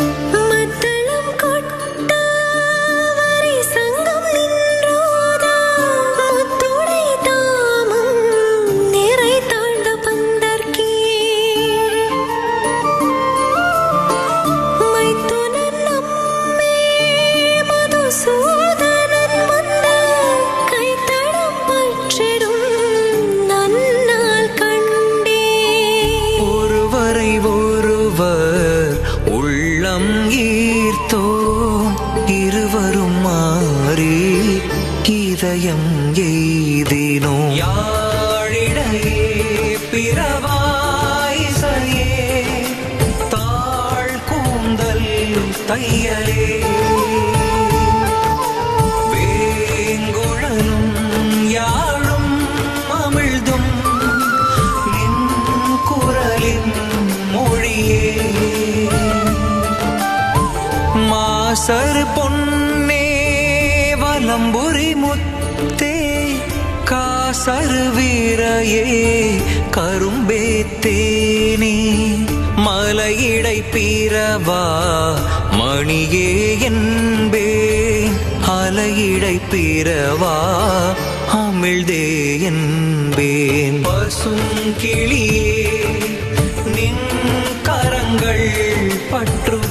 Ooh. இன்பம் ஈர்த்தோம் இருவரும் மாறி இதயம் எய்தினோம். யாழிடையே பிறவாயிசையே தாழ் கூந்தல் தையலே. வாசர் பொன்னே வலம்புரி முத்தே காசர் வீரையே கரும்பே தேனே. மலையிடை பீரவா மணியே என்பே. அலையிடை பீரவா அமிழ்தே என்பேன். பசும் கிளியே நின் கரங்கள் பற்றும்